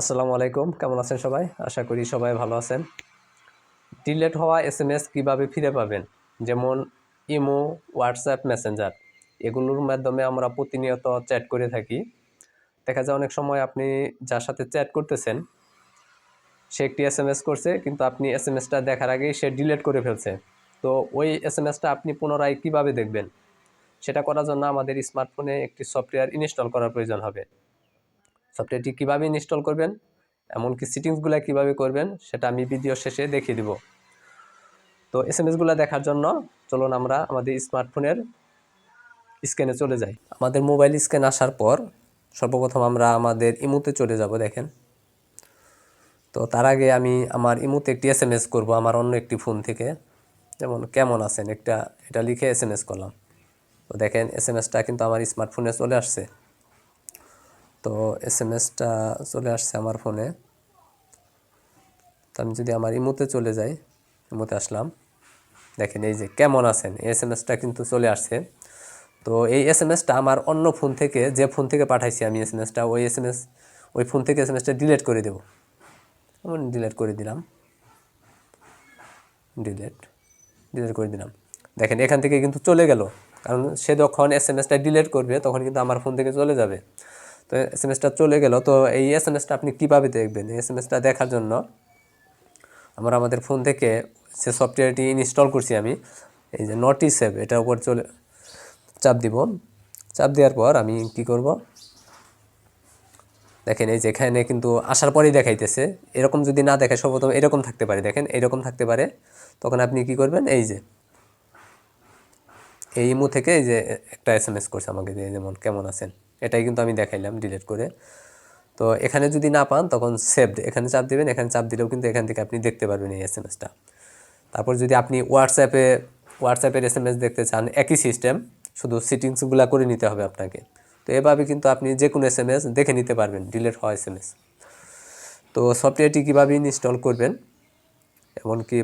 আসসালামু আলাইকুম। কেমন আছেন সবাই? আশা করি সবাই ভালো আছেন। ডিলেট হওয়া এস এম এস কীভাবে ফিরে পাবেন? যেমন ইমো, হোয়াটসঅ্যাপ, মেসেঞ্জার। এগুলোর মাধ্যমে আমরা প্রতিনিয়ত চ্যাট করে থাকি। দেখা যায় অনেক সময় আপনি যার সাথে চ্যাট করতেছেন, সে একটি এস এম এস করছে, কিন্তু আপনি এস এম এসটা দেখার আগেই সে ডিলেট করে ফেলছে। তো ওই এস এম এসটা আপনি পুনরায় কীভাবে দেখবেন? সেটা করার জন্য আমাদের স্মার্টফোনে একটি সফটওয়্যার ইনস্টল করার প্রয়োজন হবে। সফটওয়্যারটি কীভাবে ইনস্টল করবেন, এমনকি সিটিংসগুলো কীভাবে করবেন, সেটা আমি ভিডিও শেষে দেখিয়ে দিব। তো এস এম এসগুলো দেখার জন্য চলুন আমরা আমাদের স্মার্টফোনের স্ক্যানে চলে যাই। আমাদের মোবাইল স্ক্যান আসার পর সর্বপ্রথম আমরা আমাদের ইমুতে চলে যাব, দেখেন। তো তার আগে আমি আমার ইমুতে একটি এস এম এস করব, আমার অন্য একটি ফোন থেকে। যেমন, কেমন আছেন? একটা, এটা লিখে এস এম এস করলাম। তো দেখেন এস এম এসটা কিন্তু আমার স্মার্টফোনে চলে আসছে। তো এস এম এসটা চলে আসছে আমার ফোনে। তো আমি যদি আমার ইমোতে চলে যাই, ইমোতে আসলাম। দেখেন এই যে কেমন আছেন? এই এস এম এসটা কিন্তু চলে আসছে। তো এই এস এম এসটা আমার অন্য ফোন থেকে, যে ফোন থেকে পাঠাইছি আমি এস এম এসটা ওই এস এম এস ওই ফোন থেকে এস এম এসটা ডিলিট করে দেবো। এমন ডিলিট করে দিলাম। ডিলিট ডিলিট করে দিলাম। দেখেন এখান থেকে কিন্তু চলে গেল। কারণ সে যখন এস এম এসটা ডিলিট করবে, তখন কিন্তু আমার ফোন থেকে চলে যাবে। তো এস এম এসটা চলে গেল। তো এই এস এম এসটা আপনি কীভাবে দেখবেন? এস এম এসটা দেখার জন্য আমরা আমাদের ফোন থেকে সে সফটওয়্যারটি ইনস্টল করছি আমি। এই যে নটি সেভ এটার উপর চলে চাপ দিব। চাপ দেওয়ার পর আমি কি করব? দেখেন এই যেখানে কিন্তু আসার পরেই দেখাইতেছে। এরকম যদি না দেখায়, সর্বপ্রথম এরকম থাকতে পারে। দেখেন এরকম থাকতে পারে। তখন আপনি কি করবেন? এই যে এই ইমো থেকে এই যে একটা এস এম এস করছে আমাকে যে যেমন কেমন আছেন? এটাই কিন্তু আমি দেখাইলাম ডিলেট করে। তো এখানে যদি না পান, তখন সেভড এখানে চাপ দেবেন, এখানে চাপ দিলেও কিন্তু এখান থেকে আপনি দেখতে পারবেন এই এস এম এসটা তারপর যদি আপনি হোয়াটসঅ্যাপে হোয়াটসঅ্যাপের এস এম এস দেখতে চান, একই সিস্টেম শুধু সিটিংসগুলো করে নিতে হবে আপনাকে। তো এভাবে কিন্তু আপনি যে কোনো এস এম এস দেখে নিতে পারবেন ডিলেট হওয়া এস এম এস তো সফটওয়্যারটি কীভাবে ইনস্টল করবেন, এমনকি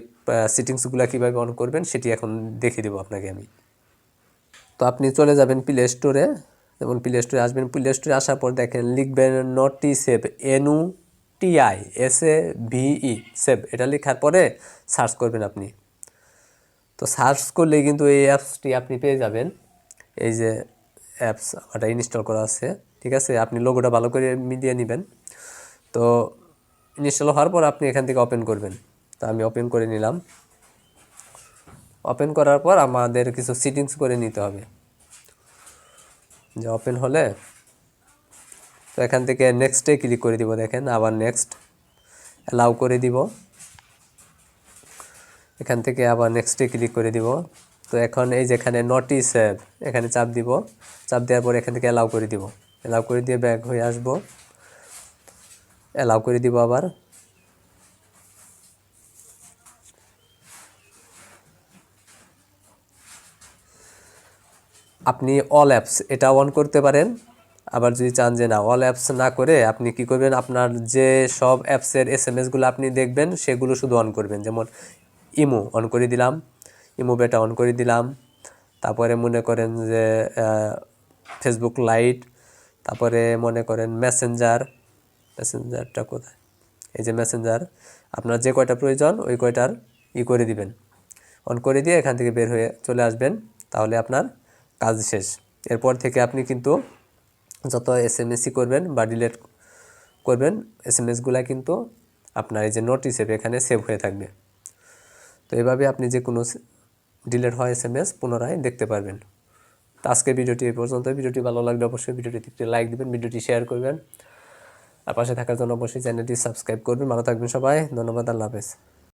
সিটিংসগুলো কীভাবে অন করবেন, সেটি এখন দেখিয়ে দেবো আপনাকে আমি। তো আপনি চলে যাবেন প্লে স্টোরে যেমন প্লে স্টোরে আসবেন প্লে স্টোরে আসার পর দেখেন লিখবেন নটি সেভ এনু TI S A V E save এটা লেখার পরে সার্চ করবেন আপনি। তো সার্চ করলে কিন্তু এই অ্যাপসটি আপনি পেয়ে যাবেন। এই যে অ্যাপস এটা ইনস্টল করা আছে, ঠিক আছে? আপনি লোগোটা ভালো করে মিলিয়ে নেবেন। তো ইনস্টল হওয়ার পর আপনি এখান থেকে ওপেন করবেন। তো আমি ওপেন করে নিলাম। ওপেন করার পর আমাদের কিছু সিটিংস করে নিতে হবে। যে ওপেন হলে, তো এখান থেকে নেক্সটে ক্লিক করে দিব দেখেন, আবার নেক্সট অ্যালাউ করে দিব। এখান থেকে আবার নেক্সটে ক্লিক করে দিব। তো এখন এই যেখানে নটি সেভ এখানে চাপ দিব। চাপ দেওয়ার পর এখান থেকে অ্যালাউ করে দিব। অ্যালাউ করে দিয়ে ব্যাক হয়ে আসব। অ্যালাউ করে দিব আবার। আপনি অল অ্যাপস এটা অন করতে পারেন। আবার যদি চান যে না অল অ্যাপস না করে আপনি কি করবেন? আপনার যে সব অ্যাপসের এস এম এসগুলো আপনি দেখবেন, সেগুলো শুধু অন করবেন। যেমন ইমো অন করে দিলাম, ইমো বেটা অন করে দিলাম। তারপরে মনে করেন যে ফেসবুক লাইট তারপরে মনে করেন মেসেঞ্জার মেসেঞ্জারটা কোথায়? এই যে মেসেঞ্জার আপনার যে কয়টা প্রয়োজন, ওই কয়টার ই করে দিবেন। অন করে দিয়ে এখান থেকে বের হয়ে চলে আসবেন। তাহলে আপনার কাজ শেষ। এরপর থেকে আপনি কিন্তু যত এস এম এসই করবেন বা ডিলেট করবেন এস এম এসগুলো কিন্তু আপনার এই যে নোট হিসেবে এখানে সেভ হয়ে থাকবে। তো এভাবে আপনি যে কোনো ডিলেট হয় এস এম এস পুনরায় দেখতে পারবেন। তো আজকের ভিডিওটি এই পর্যন্ত। ভিডিওটি ভালো লাগলে অবশ্যই ভিডিওটি একটি লাইক দিবেন, ভিডিওটি শেয়ার করবেন। আর পাশে থাকার জন্য অবশ্যই চ্যানেলটি সাবস্ক্রাইব করবেন। ভালো থাকবেন সবাই। ধন্যবাদ। আল্লাহ হাফেজ।